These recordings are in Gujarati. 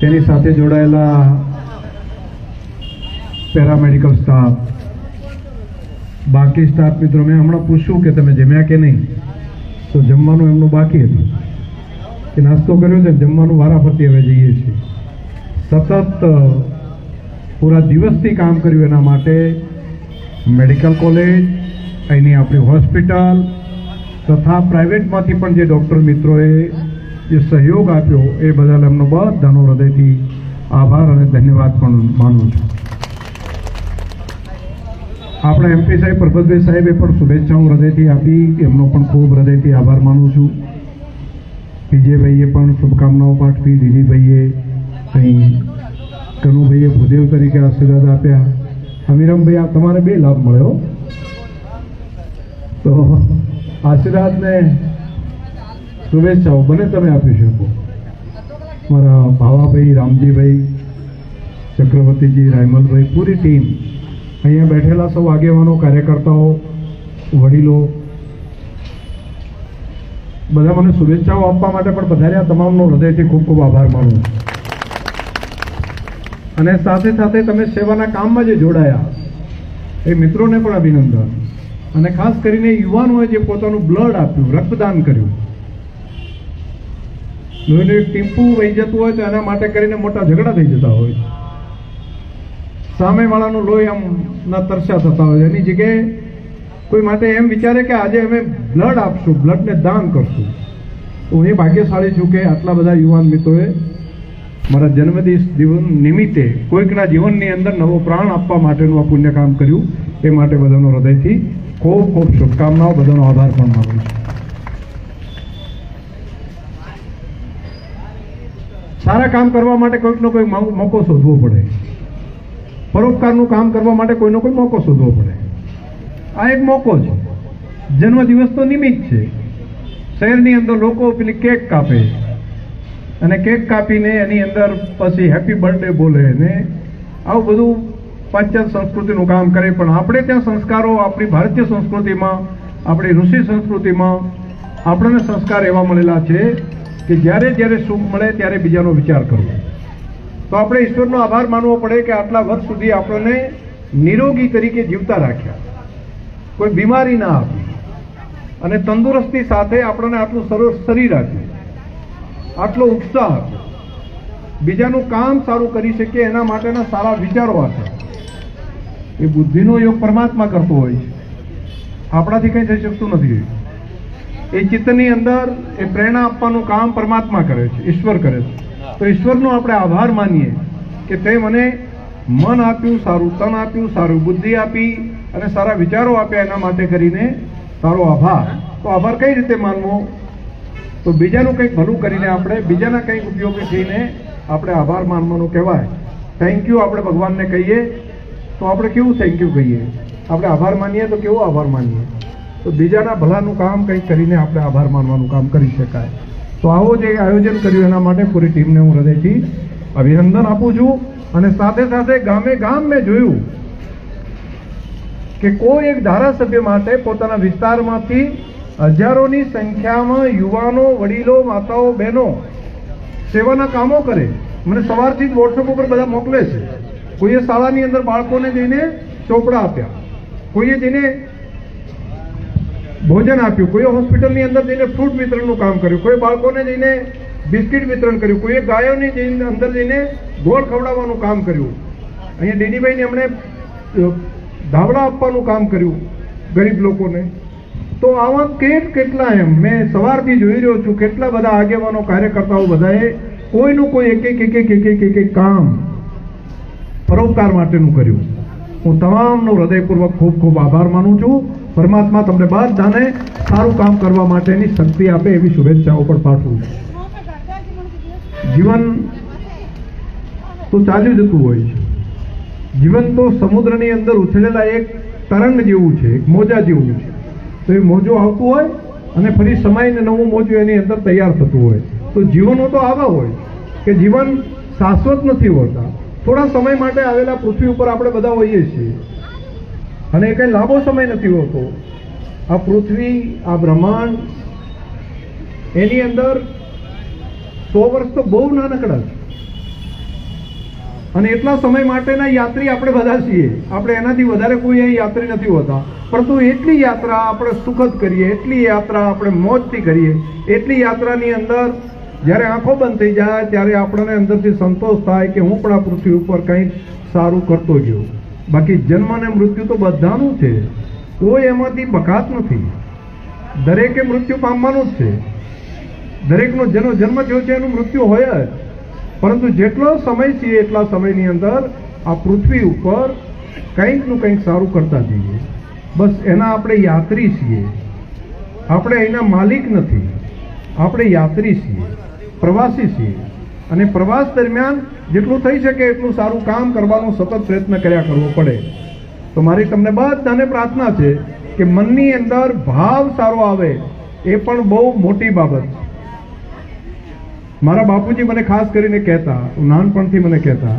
તેની સાથે જોડાયેલા પેરામેડિકલ સ્ટાફ, બાકી સ્ટાફ મિત્રો, મેં હમણાં પૂછ્યું કે તમે જમ્યા કે નહીં. તો જમવાનું એમનું બાકી હતું. કે નાસ્તો કર્યો છે જમવાનું વારાફરતી હવે જઈએ છીએ. સતત પૂરા દિવસથી કામ કર્યું એના માટે મેડિકલ કોલેજ, અહીંની આપણી હોસ્પિટલ, તથા પ્રાઇવેટમાંથી પણ જે ડૉક્ટર મિત્રોએ જે સહયોગ આપ્યો એ બદલ એમનો બધાનો હૃદયથી આભાર અને ધન્યવાદ પણ માનું છું. આપણા એમપી સાહેબ પરબતભાઈ સાહેબે પણ શુભેચ્છાઓ હૃદયથી આપી, એમનો પણ ખૂબ હૃદયથી આભાર માનું છું. વિજયભાઈએ પણ શુભકામનાઓ પાઠવી, દિલીપભાઈએ અહીં કનુભાઈએ ભૂદેવ તરીકે આશીર્વાદ આપ્યા. અમીરમભાઈ આ તમારે બે લાભ મળ્યો. તો આશીર્વાદને શુભેચ્છાઓ બને તમે આપી શકો. મારા ભાવાભાઈ, રામજીભાઈ, ચક્રવર્તીજી, રાયમલભાઈ, પૂરી ટીમ. અહીંયા બેઠેલા સૌ આગેવાનો, કાર્યકર્તાઓ, વડીલો, બધા મને શુભેચ્છાઓ આપવા માટે પણ પધાર્યા તમામનો હૃદયથી ખૂબ ખૂબ આભાર માનું અને સાથે સાથે તમે સેવાના કામમાં જે જોડાયા, એ મિત્રોને પણ અભિનંદન. અને ખાસ કરીને યુવાનોએ જે પોતાનું બ્લડ આપ્યું, રક્તદાન કર્યું લોહીનું એક ટીમ્પું વહી જતું હોય તો એના માટે કરીને મોટા ઝઘડા થઈ જતા હોય સામેવાળાનું લોહી આમ ના તરસ્યા થતા હોય એની જગ્યાએ કોઈ માટે એમ વિચારે કે આજે અમે બ્લડ આપશું, બ્લડને દાન કરશું. તો હું એ ભાગ્યશાળી છું કે આટલા બધા યુવાન મિત્રોએ મારા જન્મદિવસ જીવન નિમિત્તે કોઈકના જીવનની અંદર નવો પ્રાણ આપવા માટેનું આ પુણ્ય કામ કર્યું. એ માટે બધાનો હૃદયથી ખૂબ ખૂબ શુભકામનાઓ, બધાનો આભાર પણ માનું છું. સારા કામ કરવા માટે કોઈકનો કોઈ મોકો શોધવો પડે. પરોપકારનું કામ કરવા માટે કોઈનો કોઈ મોકો શોધવો પડે. આ એક મોકો છે. જન્મદિવસ તો નિમિત્ત છે. શહેરની અંદર લોકો પેલી કેક કાપે. અને કેક કાપીને એની અંદર પછી હેપી બર્થડે બોલે ને આવું બધું પાશ્ચાત્ય સંસ્કૃતિનું કામ કરે. પણ આપણે ત્યાં સંસ્કારો આપણી ભારતીય સંસ્કૃતિમાં, આપણી ઋષિ સંસ્કૃતિમાં આપણને સંસ્કાર એવા મળેલા છે કે જ્યારે જ્યારે સુખ મળે ત્યારે બીજાનો વિચાર કરવો. તો આપણે ઈશ્વરનો આભાર માનવો પડે કે આટલા વર્ષ સુધી આપણને નિરોગી તરીકે જીવતા રાખ્યા. કોઈ બીમારી ના આપી. અને તંદુરસ્તી સાથે આપણને આટલું સરસ શરીર આપ્યું. આટલો ઉત્સાહ આપ્યો. બીજાનું કામ સારું કરી શકીએ એના માટેના સારા વિચારો આપ્યા. એ બુદ્ધિનો યોગ પરમાત્મા કરતો હોય છે. આપણાથી કંઈ થઈ શકતું નથી. એ ચિત્તની અંદર એ પ્રેરણા આપવાનું કામ પરમાત્મા કરે છે, ઈશ્વર કરે છે. તો ઈશ્વરનો આપણે આભાર માનીએ કે તે મને મન આપ્યું, સારું તન આપ્યું, સારું બુદ્ધિ આપી અને સારા વિચારો આપ્યા એના માટે કરીને તારો આભાર. તો આભાર કઈ રીતે માનવો? તો બીજાનું કંઈક ભલું કરીને આપણે બીજાના કંઈક ઉપયોગી થઈને આપણે આભાર માનવાનું કહેવાય. થેન્ક યુ આપણે ભગવાનને કહીએ. તો આપણે કેવું થેન્ક યુ કહીએ? આપણે આભાર માનીએ તો કેવો આભાર માનીએ? તો બીજાના ભલાનું કામ કંઈક કરીને આપણે આભાર માનવાનું કામ કરી શકાય. તો આવો જે આયોજન કર્યું એના માટે પૂરી ટીમને હું હૃદયથી અભિનંદન આપું છું અને સાથે સાથે ગામે ગામ મેં જોયું કે કોઈ એક ધારાસભ્ય માટે પોતાના વિસ્તારમાંથી હજારોની સંખ્યામાં યુવાનો, વડીલો, માતાઓ, બહેનો સેવાના કામો કરે. મને સવારથી જ વોટ્સઅપ ઉપર બધા મોકલે છે. કોઈએ શાળાની અંદર બાળકોને જઈને ચોપડા આપ્યા. કોઈએ જઈને ભોજન આપ્યું, કોઈ હોસ્પિટલની અંદર જઈને ફ્રૂટ વિતરણનું કામ કર્યું, કોઈ બાળકોને જઈને બિસ્કિટ વિતરણ કર્યું કોઈએ ગાયોની જઈને અંદર જઈને ગોળ ખવડાવવાનું કામ કર્યું. અહીંયા ડેડીભાઈને એમણે ધાવડા આપવાનું કામ કર્યું ગરીબ લોકોને. તો આવા કેટ કેટલા એમ? મેં સવારથી જોઈ રહ્યો છું, કેટલા બધા આગેવાનો, કાર્યકર્તાઓ બધાએ કોઈનું કોઈ એક એક એક એક એક એક એક કામ પરોપકાર માટેનું કર્યું. હું તમામનો હૃદયપૂર્વક ખૂબ ખૂબ આભાર માનું છું. પરમાત્મા તમને બધાને સારું કામ કરવા માટેની શક્તિ આપે એવી શુભેચ્છાઓ પણ પાઠવું જીવન તો ચાલ્યું જતું હોય છે. જીવન તો સમુદ્રની અંદર ઉછળેલા એક તરંગ જેવું છે, એક મોજા જેવું છે. તો એ મોજો આવતું હોય અને ફરી સમયને નવું મોજું એની અંદર તૈયાર થતું હોય. તો જીવનો તો આવા હોય કે જીવન શાશ્વત નથી હોતા. થોડા સમય માટે આવેલા પૃથ્વી ઉપર આપણે બધા હોઈએ છીએ. અને એ કંઈ લાંબો સમય નથી હોતો. આ પૃથ્વી, આ બ્રહ્માંડ, એની અંદર સો વર્ષ તો બહુ નાનકડા છે. અને એટલા સમય માટેના યાત્રી આપણે બધા છીએ. આપણે એનાથી વધારે કોઈ અહીં યાત્રી નથી હોતા. પરંતુ એટલી યાત્રા આપણે સુખદ કરીએ, એટલી યાત્રા આપણે મોજથી કરીએ. એટલી યાત્રાની અંદર જ્યારે આંખો બંધ થઈ જાય, ત્યારે આપણને અંદરથી સંતોષ થાય કે હું પણ આ પૃથ્વી ઉપર કંઈક સારું કરતો ગયો. બાકી જન્મ અને મૃત્યુ તો બધાનું છે. કોઈ એમાંથી બકાત નથી. દરેકે મૃત્યુ પામવાનું જ છે. દરેકનો જેનો જન્મ થયો છે એનું મૃત્યુ હોય જ. પરંતુ જેટલો સમય છીએ એટલા સમયની અંદર આ પૃથ્વી ઉપર કંઈકનું કંઈક સારું કરતા જઈએ. બસ એના આપણે યાત્રી છીએ. આપણે અહીંના માલિક નથી. આપણે યાત્રી છીએ. પ્રવાસી છીએ. અને પ્રવાસ દરમિયાન જેટલું થઈ શકે એટલું સારું કામ કરવાનો સતત પ્રયત્ન કર્યા કરવો પડે. તો મારી તમને બધાને પ્રાર્થના છે કે મનની અંદર ભાવ સારો આવે એ પણ બહુ મોટી બાબત. મારા બાપુજી મને ખાસ કરીને કહેતા, નાનપણથી મને કહેતા,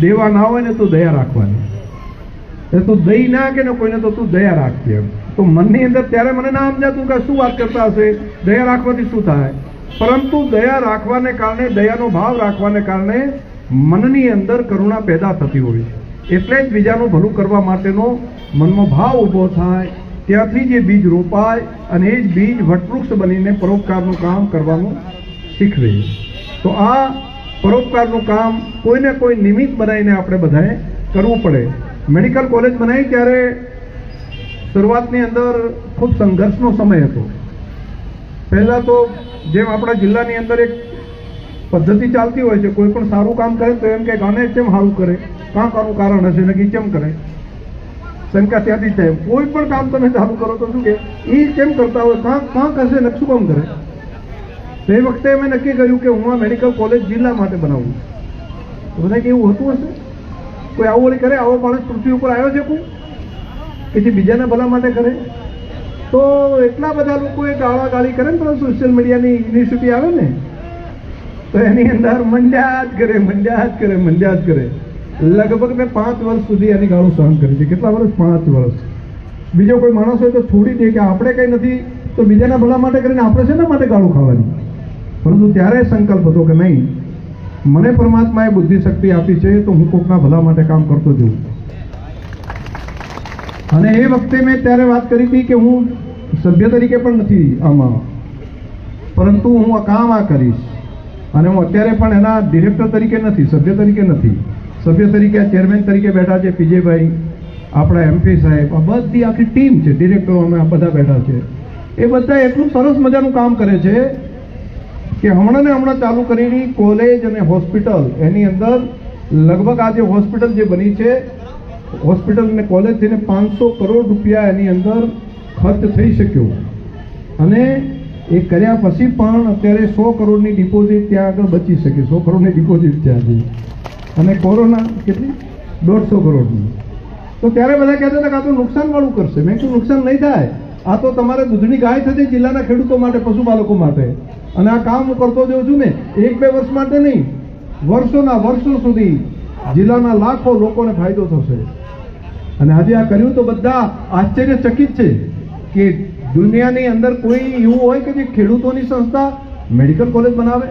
દેવા ના હોય ને તો દયા રાખવાની. એ તું દઈ ના કે ને કોઈને તો તું દયા રાખજે. એમ તો મનની અંદર ત્યારે મને ના સમજાતું કે શું વાત કરતા હશે? દયા રાખવાથી શું થાય? પરંતુ દયા રાખવાને કારણે, દયાનો ભાવ રાખવાને કારણે મનની અંદર કરુણા પેદા થતી હોય છે. એટલે જ બીજાનું ભલું કરવા માટેનો મનનો ભાવ ઊભો થાય, ત્યાંથી જે બીજ રોપાય અને એ જ બીજ વટવૃક્ષ બનીને પરોપકારનું કામ કરવાનું શીખવે તો આ પરોપકારનું કામ કોઈને કોઈ નિમિત્ત બનાવીને આપણે બધાએ કરવું પડે. મેડિકલ કોલેજ બનાવી ત્યારે શરૂઆતની અંદર ખૂબ સંઘર્ષનો સમય હતો. પહેલાં તો જેમ આપણા જિલ્લાની અંદર એક પદ્ધતિ ચાલતી હોય છે, કોઈ પણ સારું કામ કરે તો એમ કે આને કેમ સારું કરે? કાં કાનું કારણ હશે? નક્કી કેમ કરે? શંકા ત્યાંથી થાય. કોઈ પણ કામ તમે ચાલુ કરો તો શું કે એ કેમ કરતા હોય? કાં કાં કરશે ને શું કામ કરે? તે વખતે મેં નક્કી કર્યું કે હું આ મેડિકલ કોલેજ જિલ્લા માટે બનાવું. બધા કે એવું હતું હશે? કોઈ આવું વળી કરે? આવો માણસ પૃથ્વી ઉપર આવ્યો છે કોઈ? કે જે બીજાના ભલા માટે કરે? તો એટલા બધા લોકોએ ગાળા ગાળી કરે ને સોશિયલ મીડિયાની યુનિવર્સિટી આવે ને, તો એની અંદર મંડ્યા જ કરે મંડ્યા જ કરે મંડ્યા જ કરે. લગભગ મેં પાંચ વર્ષ સુધી એની ગાળો સહન કરી છે. કેટલા વર્ષ? પાંચ વર્ષ. બીજો કોઈ માણસ હોય તો છોડી દે કે આપણે કંઈ નથી, તો બીજાના ભલા માટે કરીને આપણે શેના માટે ગાળું ખાવાની? પરંતુ ત્યારે સંકલ્પ હતો કે નહીં, મને પરમાત્માએ બુદ્ધિ શક્તિ આપી છે તો હું કોકના ભલા માટે કામ કરતો જઉં. અને એ વખતે મેં ત્યારે વાત કરી હતી કે હું સભ્ય તરીકે પણ નથી આમાં. પરંતુ હું આ કામ આ કરીશ. અને હું અત્યારે પણ એના ડિરેક્ટર તરીકે નથી, સભ્ય તરીકે નથી. સભ્ય તરીકે ચેરમેન તરીકે બેઠા છે પીજેભાઈ આપણા એમપી સાહેબ, આ બધી આખી ટીમ છે ડિરેક્ટરો અમે આ બધા બેઠા છે. એ બધા એટલું સરસ મજાનું કામ કરે છે કે હમણાં ને હમણાં ચાલુ કરેલી કોલેજ અને હોસ્પિટલ એની અંદર લગભગ આ જે હોસ્પિટલ જે બની છે હોસ્પિટલ અને કોલેજ થઈને પાંચસો કરોડ રૂપિયા એની અંદર ખર્ચ થઈ શક્યો. અને એ કર્યા પછી પણ અત્યારે સો કરોડની ડિપોઝિટ ત્યાં આગળ બચી શકે. સો કરોડની ડિપોઝિટ ત્યાં છે. અને કોરોના કેટલી? દોઢસો કરોડની. તો ત્યારે બધા કહેતા હતા કે આ તો નુકસાનવાળું કરશે. મેં કીધું, નુકસાન નહીં થાય. આ તો તમારે દૂધની ગાય થતી જિલ્લાના ખેડૂતો માટે, પશુપાલકો માટે. અને આ કામ હું કરતો જઉં છું ને, એક બે વર્ષ માટે નહીં. વર્ષોના વર્ષો સુધી જિલ્લાના લાખો લોકોને ફાયદો થશે. અને આજે આ કર્યું તો બધા આશ્ચર્યચકિત છે કે દુનિયાની અંદર કોઈ એવું હોય કે જે ખેડૂતોની સંસ્થા મેડિકલ કોલેજ બનાવે.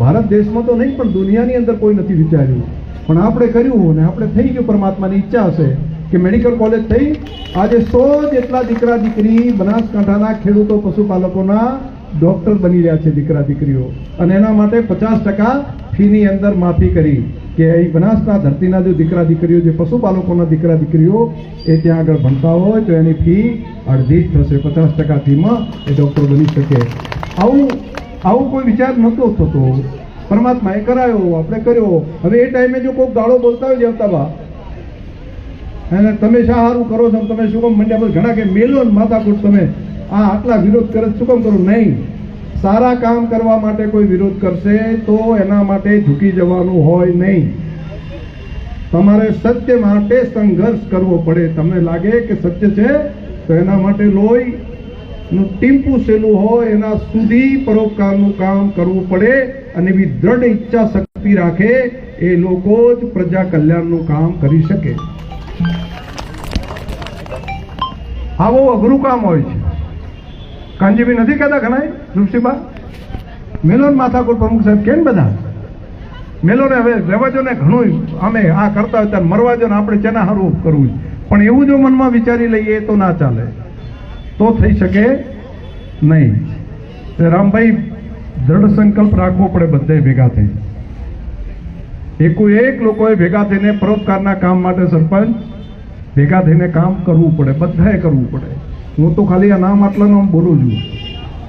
ભારત દેશમાં તો નહીં, પણ દુનિયાની અંદર કોઈ નથી વિચાર્યું. પણ આપણે કર્યું અને આપણે થઈ ગયું પરમાત્માની ઈચ્છા હશે કે મેડિકલ કોલેજ થઈ. આજે સો જેટલા દીકરા દીકરી બનાસકાંઠાના ખેડૂતો, પશુપાલકોના ડોક્ટર બની રહ્યા છે દીકરા દીકરીઓ. અને એના માટે પચાસ ટકા ફીની અંદર માફી કરી. કે અહીં બનાસના ધરતીના જે દીકરા દીકરીઓ, જે પશુપાલકોના દીકરા દીકરીઓ, એ ત્યાં આગળ ભણતા હોય તો એની ફી અડધી જ થશે, પચાસ ટકા ફીમાં એ ડૉક્ટર બની શકે. આવું આવું કોઈ વિચાર નહોતો થતો. પરમાત્માએ કરાયો, આપણે કર્યો. હવે એ ટાઈમે જો કોઈ ગાળો બોલતા હોય જવતાબા અને તમે શા સારું કરો છો? તમે શું કામ મંડ્યા પર ઘણા કે મેલો માથાકૂટ તમે? આ આટલા વિરોધ કરે શું કામ કરો? નહીં. સારા કામ કરવા માટે કોઈ વિરોધ કરશે તો એના માટે ઝૂકી જવાનું હોય નહીં. તમારે સત્ય માટે સંઘર્ષ કરવો પડે. તમને લાગે કે સત્ય છે, તો એના માટે લોહી નું ટીમ્પુ સેલું હોય, એના સુધી પરોપકારનું કામ કરવું પડે અને એવી દ્રઢ ઈચ્છા શક્તિ રાખે, એ લોકો જ પ્રજા કલ્યાણનું કામ કરી શકે. આવો અઘરું કામ હોય છે. કાંજીભાઈ નથી કહેતા ઘણા ઋષિબા મેલોન માથાકુર પ્રમુખ સાહેબ કેમ બધા? મેલોને હવે રહેવા જો ને ઘણું અમે આ કરતા હોય ત્યારે મરવા જો ને આપણે ચેના હારું કરવું. પણ એવું જો મનમાં વિચારી લઈએ તો ના ચાલે. તો થઈ શકે નહીં. તે રામભાઈ, દ્રઢ સંકલ્પ રાખવો પડે બધે ભેગા થઈ. એકો એક લોકોએ ભેગા થઈને પરોપકારના કામ માટે સરપંચ, ભેગા થઈને કામ કરવું પડે, બધાએ કરવું પડે. હું તો ખાલી આ નામ આટલાનો બોલું છું.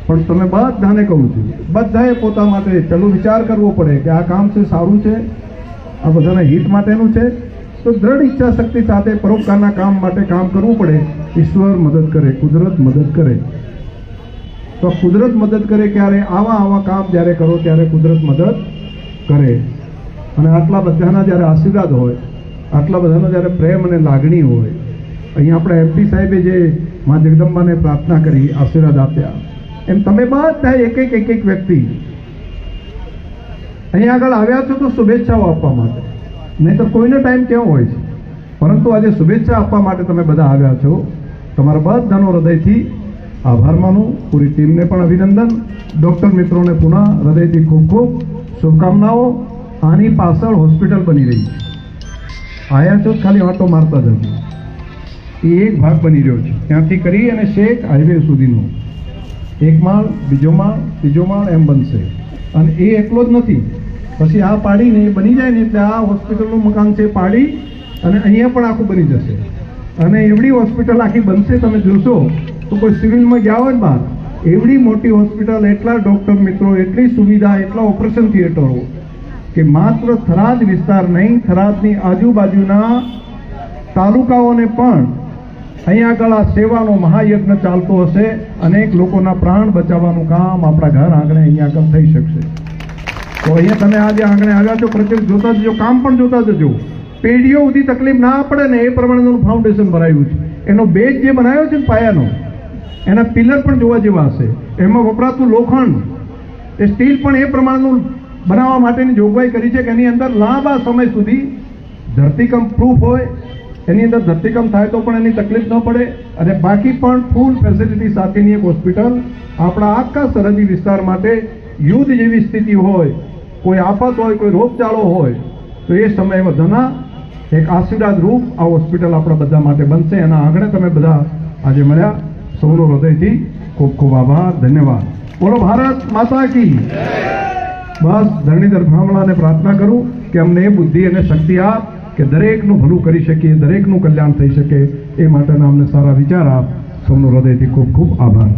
પણ તમે બધાને કહું છું, બધાએ પોતા માટે પેલો વિચાર કરવો પડે કે આ કામ છે, સારું છે, આ બધાના હિત માટેનું છે. તો દ્રઢ ઈચ્છા શક્તિ સાથે પરોપકારના કામ માટે કામ કરવું પડે. ઈશ્વર મદદ કરે, કુદરત મદદ કરે. તો કુદરત મદદ કરે ક્યારે? આવા આવા કામ જ્યારે કરો ત્યારે કુદરત મદદ કરે. અને આટલા બધાના જ્યારે આશીર્વાદ હોય, આટલા બધાનો જ્યારે પ્રેમ અને લાગણી હોય, અહીંયા આપણે એમપી સાહેબે જે મા જગદંબાને પ્રાર્થના કરી, આશીર્વાદ આપ્યા. એમ તમે બધા એક એક એક એક વ્યક્તિ અહીંયા આગળ આવ્યા છો તો શુભેચ્છાઓ આપવા માટે. નહીં તો કોઈનો ટાઈમ કેવો હોય છે? પરંતુ આજે શુભેચ્છા આપવા માટે તમે બધા આવ્યા છો. તમારા બધાનો હૃદયથી આભાર માનું. પૂરી ટીમને પણ અભિનંદન. ડૉક્ટર મિત્રોને પુનઃ હૃદયથી ખૂબ ખૂબ શુભકામનાઓ. આની પાછળ હોસ્પિટલ બની રહી છે. આયા છો ખાલી ઓટો મારતા જજો. એ એક ભાગ બની રહ્યો છે. ત્યાંથી કરી અને શેખ હાઈવે સુધીનો. એક માળ, બીજો માળ, ત્રીજો માળ એમ બનશે. અને એ એકલો જ નથી. પછી આ પાડીને બની જાય ને એટલે આ હોસ્પિટલનું મકાન છે પાડી અને અહીંયા પણ આખું બની જશે. અને એવડી હોસ્પિટલ આખી બનશે, તમે જોશો, તો કોઈ સિવિલમાં ગયા હોય ને બહાર એવડી મોટી હોસ્પિટલ, એટલા ડૉક્ટર મિત્રો, એટલી સુવિધા, એટલા ઓપરેશન થિયેટરો, કે માત્ર થરાદ વિસ્તાર નહીં, થરાદની આજુબાજુના તાલુકાઓને પણ અહીંયા આગળ આ સેવાનો મહાયજ્ઞ ચાલતો હશે. અનેક લોકોના પ્રાણ બચાવવાનું કામ આપણા ઘર આંગણે અહીંયા આગળ થઈ શકશે. તો અહીંયા તમે આજે આંગણે આવ્યા છો પ્રત્યેક જોતા જજો, કામ પણ જોતા જજો. પેઢીઓ સુધી તકલીફ ના પડે ને એ પ્રમાણેનું ફાઉન્ડેશન બનાવ્યું છે. એનો બેઝ જે બનાવ્યો છે ને પાયાનો, એના પિલર પણ જોવા જેવા હશે. એમાં વપરાતું લોખંડ, એ સ્ટીલ પણ એ પ્રમાણનું બનાવવા માટેની જોગવાઈ કરી છે કે એની અંદર લાંબા સમય સુધી ધરતીકંપ પ્રૂફ હોય એની અંદર ધરતીકંપ થાય તો પણ એની તકલીફ ન પડે અને બાકી પણ ફૂલ ફેસિલિટી સાથેની એક હોસ્પિટલ આપણા આખા સરહદી વિસ્તાર માટે યુદ્ધ જેવી સ્થિતિ હોય, કોઈ આફત હોય, કોઈ રોગચાળો હોય, તો એ સમયે બધાના એક આશીર્વાદ રૂપ આ હોસ્પિટલ આપણા બધા માટે બનશે. એના આગળ તમે બધા આજે મળ્યા. સૌનો હૃદયથી ખૂબ ખૂબ આભાર. ધન્યવાદ. બોલો, ભારત માતા કી. બસ ધરણીધર બ્રાહ્મણાને પ્રાર્થના કરું કે અમને બુદ્ધિ અને શક્તિ આપ કે દરેકનું ભલું કરી શકીએ, દરેકનું કલ્યાણ થઈ શકે, એ માટેના અમને સારા વિચાર આપ સૌનો હૃદયથી ખૂબ ખૂબ આભાર.